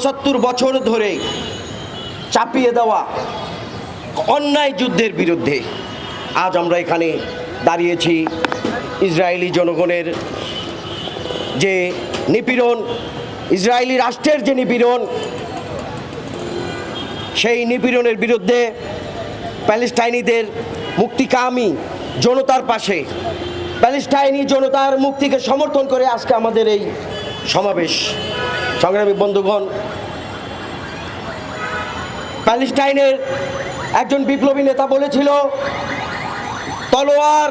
পঁচাত্তর বছর ধরে চাপিয়ে দেওয়া অন্যায় যুদ্ধের বিরুদ্ধে আজ আমরা এখানে দাঁড়িয়েছি ইসরায়েলি জনগণের যে নিপীড়ন, ইসরায়েলি রাষ্ট্রের যে নিপীড়ন, সেই নিপীড়নের বিরুদ্ধে প্যালেস্টাইনিদের মুক্তিকামী জনতার পাশে, প্যালেস্টাইনি জনতার মুক্তিকে সমর্থন করে আজকে আমাদের এই সমাবেশ। সংগ্রামী বন্ধুগণ প্যালেস্টাইনের একজন বিপ্লবী নেতা বলেছিল তলোয়ার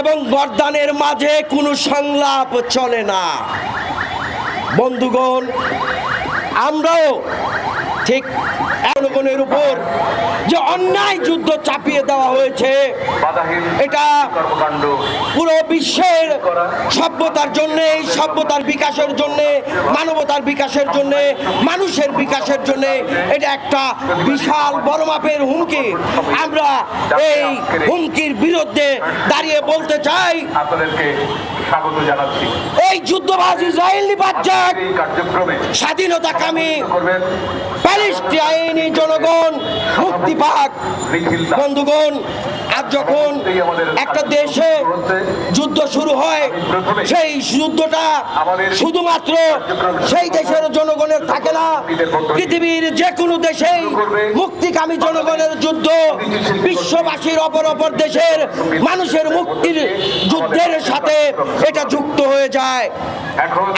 এবং গর্দানের মাঝে কোনো সংলাপ চলে না। বন্ধুগণ আমরাও ঠিক জনগণের উপর যে অন্যায় যুদ্ধ চাপিয়ে দেওয়া হয়েছে এটা পুরো বিশ্বের সভ্যতার জন্য এই সভ্যতার বিকাশের জন্য মানবতার বিকাশের জন্য মানুষের বিকাশের জন্য এটা একটা বিশাল বড় মাপের হুমকি। আমরা এই হুমকির বিরুদ্ধে দাঁড়িয়ে বলতে চাই। আপনাদেরকে স্বাগত জানাচ্ছি। এই যুদ্ধবাজ ইসরায়েলি বাচ্চা এই কার্যক্রমে স্বাধীনতাকামী করবেন প্যালেস্টাইনি জনগণ মুক্তি পাক। বন্ধুগণ আজ যখন একটা দেশে যুদ্ধ শুরু হয় সেই যুদ্ধটা শুধুমাত্র সেই দেশের জনগণের থাকে না পৃথিবীর যে কোনো দেশেই মুক্তিকামী জনগণের যুদ্ধ বিশ্ববাসীর অপর অপর দেশের মানুষের মুক্তির যুদ্ধের সাথে এটা যুক্ত হয়ে যায়।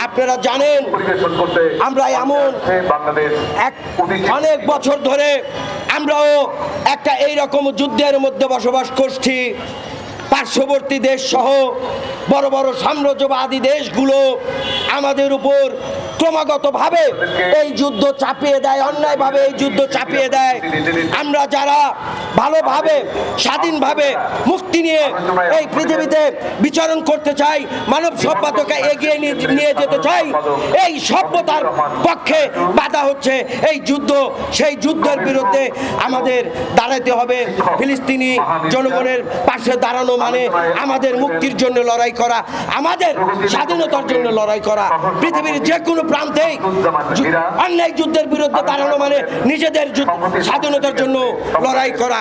আপনারা জানেন আমরা এমন এক অনেক বছর ধরে আমরাও একটা এই রকম যুদ্ধের মধ্যে বসবাস করছি। পার্শ্ববর্তী দেশ সহ বড় বড় সাম্রাজ্যবাদী দেশগুলো আমাদের উপর ক্রমাগতভাবে এই যুদ্ধ চাপিয়ে দেয় অন্যায়ভাবে এই যুদ্ধ চাপিয়ে দেয়। আমরা যারা ভালোভাবে, স্বাধীনভাবে মুক্তি নিয়ে এই পৃথিবীতে বিচরণ করতে চাই, মানব সভ্যতাকে এগিয়ে নিয়ে যেতে চাই, এই সভ্যতার পক্ষে বাধা হচ্ছে, এই যুদ্ধ, সেই যুদ্ধের বিরুদ্ধে আমাদের দাঁড়াতে হবে। ফিলিস্তিনি জনগণের পাশে দাঁড়ানো মানে আমাদের মুক্তির জন্য লড়াই করা, আমাদের স্বাধীনতার জন্য লড়াই করা। পৃথিবীর যে কোনো প্রান্তেই অন্যায় যুদ্ধের বিরুদ্ধে দাঁড়ানো মানে নিজেদের স্বাধীনতার জন্য লড়াই করা।